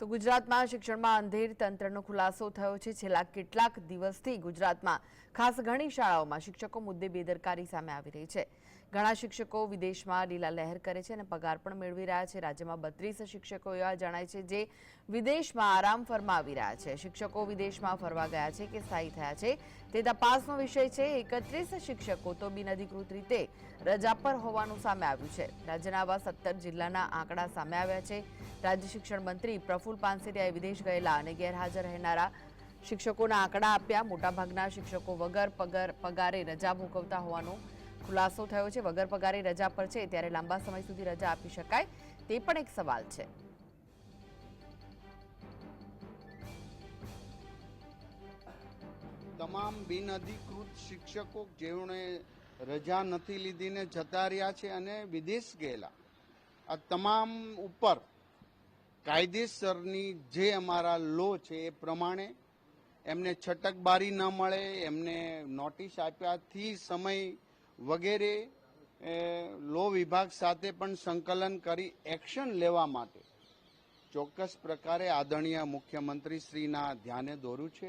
તો ગુજરાતમાં શિક્ષણમાં અંધેર તંત્રનો ખુલાસો થયો છે. છેલ્લા કેટલાક દિવસથી ગુજરાતમાં ખાસ ઘણી શાળાઓમાં શિક્ષકો મુદ્દે બેદરકારી સામે આવી રહી છે. ઘણા શિક્ષકો વિદેશમાં લીલા લહેર કરે છે અને પગાર પણ મેળવી રહ્યા છે. રાજ્યમાં બત્રીસ શિક્ષકો એવા જણાય છે જે વિદેશમાં આરામ ફરમાવી રહ્યા છે. શિક્ષકો વિદેશમાં ફરવા ગયા છે કે સ્થાયી થયા છે તે તપાસનો વિષય છે. એકત્રીસ શિક્ષકો તો બિનઅધિકૃત રીતે રજા પર હોવાનું સામે આવ્યું છે. રાજ્યના આવા સત્તર જિલ્લાના આંકડા સામે આવ્યા છે. રાજ્ય શિક્ષણ મંત્રી પ્રફુલ પાનસેરિયાએ વિદેશ ગયેલા અને ગેરહાજર રહેનારા શિક્ષકોના આંકડા આપ્યા. મોટાભાગના શિક્ષકો વગર પગાર પગારે રજા ભોગવતા હોવાનો ખુલાસો થયો છે, વગર પગારે રજા પર છે, ત્યારે લાંબા સમય સુધી રજા આપી શકાય તે પણ એક સવાલ છે. તમામ બિનઅધિકૃત શિક્ષકો જેઓને રજા નથી લીધીને જતા રહ્યા છે અને વિદેશ ગયેલા, આ તમામ ઉપર કાયદેસરની જે અમારા લો છે એ પ્રમાણે એમને છટકબારી ન મળે, એમને નોટિસ આપ્યાથી સમય વગેરે લો વિભાગ સાથે પણ સંકલન કરી એક્શન લેવા માટે ચોક્કસ પ્રકારે આદરણીય મુખ્યમંત્રી શ્રીના ધ્યાને દોર્યું છે.